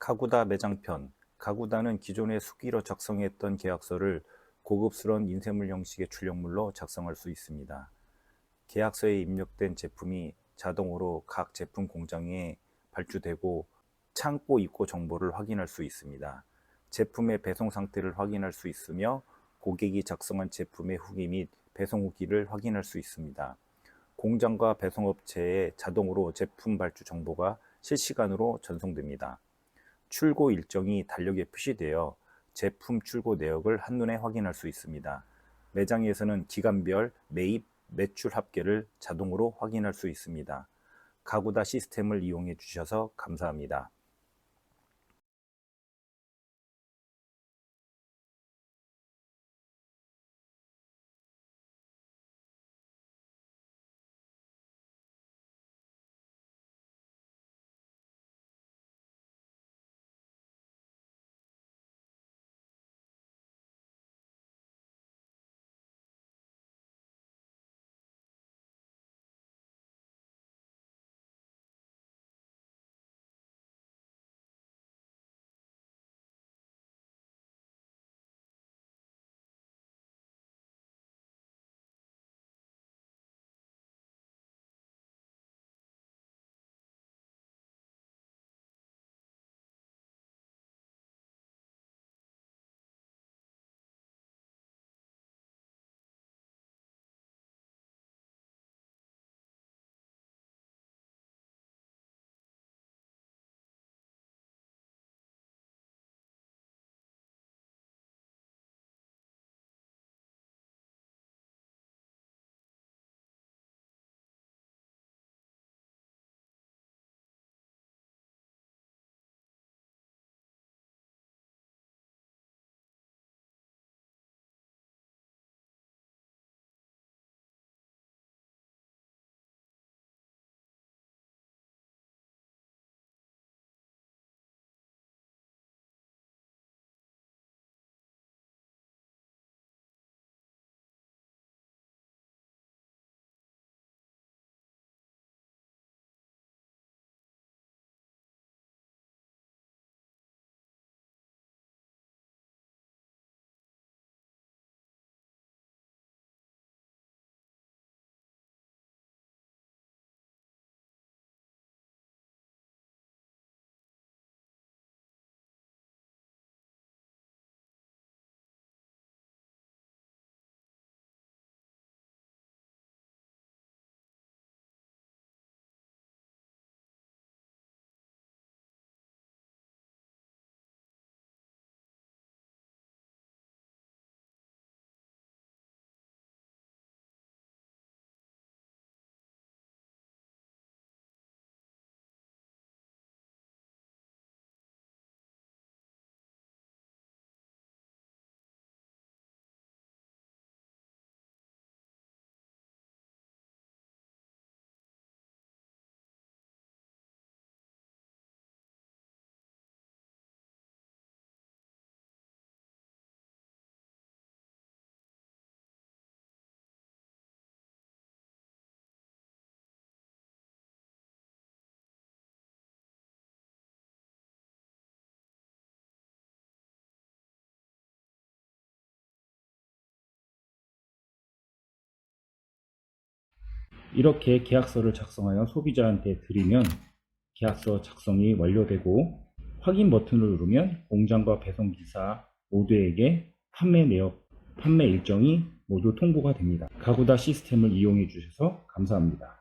가구다 매장편 가구다는 기존의 수기로 작성했던 계약서를 고급스러운 인쇄물 형식의 출력물로 작성할 수 있습니다. 계약서에 입력된 제품이 자동으로 각 제품 공장에 발주되고 창고 입고 정보를 확인할 수 있습니다. 제품의 배송 상태를 확인할 수 있으며 고객이 작성한 제품의 후기 및 배송 후기를 확인할 수 있습니다. 공장과 배송업체에 자동으로 제품 발주 정보가 실시간으로 전송됩니다. 출고 일정이 달력에 표시되어 제품 출고 내역을 한눈에 확인할 수 있습니다. 매장에서는 기간별 매입, 매출 합계를 자동으로 확인할 수 있습니다. 가구다 시스템을 이용해 주셔서 감사합니다. 이렇게 계약서를 작성하여 소비자한테 드리면 계약서 작성이 완료되고 확인 버튼을 누르면 공장과 배송기사 모두에게 판매 내역, 판매 일정이 모두 통보가 됩니다. 가구다 시스템을 이용해 주셔서 감사합니다.